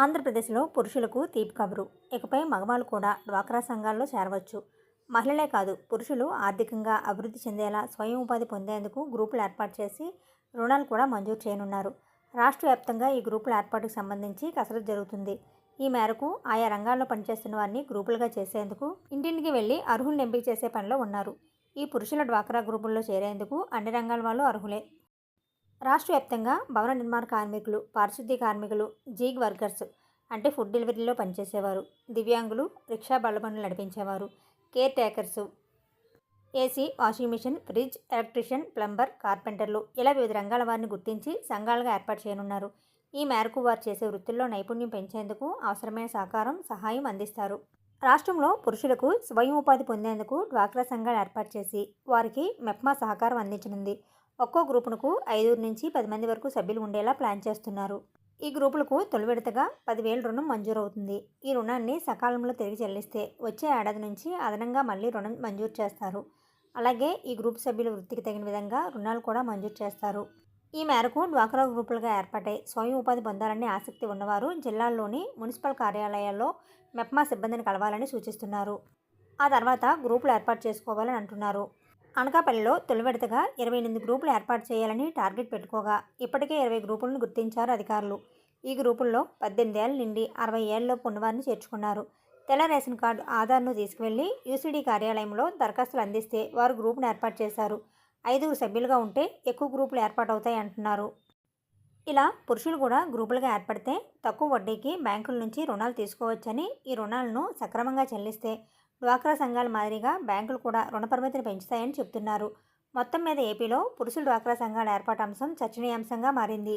ఆంధ్రప్రదేశ్లో పురుషులకు తీపి కబురు. ఇకపై మగవాళ్ళు కూడా డ్వాక్రా సంఘాల్లో చేరవచ్చు. మహిళలే కాదు పురుషులు ఆర్థికంగా అభివృద్ధి చెందేలా స్వయం ఉపాధి పొందేందుకు గ్రూపులు ఏర్పాటు చేసి రుణాలు కూడా మంజూరు చేయనున్నారు. రాష్ట్ర వ్యాప్తంగా ఈ గ్రూపుల ఏర్పాటుకు సంబంధించి కసరత్తు జరుగుతుంది. ఈ మేరకు ఆయా రంగాల్లో పనిచేస్తున్న వారిని గ్రూపులుగా చేసేందుకు ఇంటింటికి వెళ్ళి అర్హులను ఎంపిక చేసే పనిలో ఉన్నారు. ఈ పురుషుల డ్వాక్రా గ్రూపుల్లో చేరేందుకు అన్ని రంగాల వాళ్ళు అర్హులే. రాష్ట్ర వ్యాప్తంగా భవన నిర్మాణ కార్మికులు పారిశుద్ధ్య కార్మికులు జీగ్ వర్కర్స్ అంటే ఫుడ్ డెలివరీలో పనిచేసేవారు. దివ్యాంగులు రిక్షా బళ్ళబండ్లు నడిపించేవారు. Caretakers AC washing machine fridge electrician plumber కార్పెంటర్లు ఇలా వివిధ రంగాల వారిని గుర్తించి సంఘాలుగా ఏర్పాటు చేయనున్నారు. ఈ మేరకు వారు చేసే వృత్తుల్లో నైపుణ్యం పెంచేందుకు అవసరమైన సహకారం సహాయం అందిస్తారు. రాష్ట్రంలో పురుషులకు స్వయం ఉపాధి పొందేందుకు డ్వాక్రా సంఘాలు ఏర్పాటు చేసి వారికి మెప్మా సహకారం అందించనుంది. ఒక్కో గ్రూపునకు ఐదుగురు నుంచి పది మంది వరకు సభ్యులు ఉండేలా ప్లాన్ చేస్తున్నారు. ఈ గ్రూపులకు తొలి విడతగా పదివేల రుణం మంజూరవుతుంది. ఈ రుణాన్ని సకాలంలో తిరిగి చెల్లిస్తే వచ్చే ఏడాది నుంచి అదనంగా మళ్ళీ రుణం మంజూరు చేస్తారు. అలాగే ఈ గ్రూప్ సభ్యుల వృత్తికి తగిన విధంగా రుణాలు కూడా మంజూరు చేస్తారు. ఈ మేరకు డ్వాక్రా గ్రూపులుగా ఏర్పాటై స్వయం ఉపాధి పొందాలని ఆసక్తి ఉన్నవారు జిల్లాల్లోని మున్సిపల్ కార్యాలయాల్లో మెప్మా సిబ్బందిని కలవాలని సూచిస్తున్నారు. ఆ తర్వాత గ్రూపులు ఏర్పాటు చేసుకోవాలని అంటున్నారు. అనకాపల్లిలో తొలి విడతగా ఇరవై ఎనిమిది గ్రూపులు ఏర్పాటు చేయాలని టార్గెట్ పెట్టుకోగా ఇప్పటికే ఇరవై గ్రూపులను గుర్తించారు అధికారులు. ఈ గ్రూపుల్లో పద్దెనిమిది ఏళ్ళ నుండి అరవై ఏళ్ళలోపు ఉన్నవారిని చేర్చుకున్నారు. తెల్ల రేషన్ కార్డు ఆధార్ను తీసుకువెళ్ళి యూసీడీ కార్యాలయంలో దరఖాస్తులు అందిస్తే వారు గ్రూపును ఏర్పాటు చేశారు. ఐదుగురు సభ్యులుగా ఉంటే ఎక్కువ గ్రూపులు ఏర్పాటవుతాయి అంటున్నారు. ఇలా పురుషులు కూడా గ్రూపులుగా ఏర్పడితే తక్కువ వడ్డీకి బ్యాంకుల నుంచి రుణాలు తీసుకోవచ్చని ఈ రుణాలను సక్రమంగా చెల్లిస్తే డ్వాక్రా సంఘాల మాదిరిగా బ్యాంకులు కూడా రుణ పరిమితిని పెంచుతాయని చెబుతున్నారు మొత్తం మీద ఏపీలో పురుషుల డ్వాక్రా సంఘాల ఏర్పాటు అంశం చర్చనీయాంశంగా మారింది.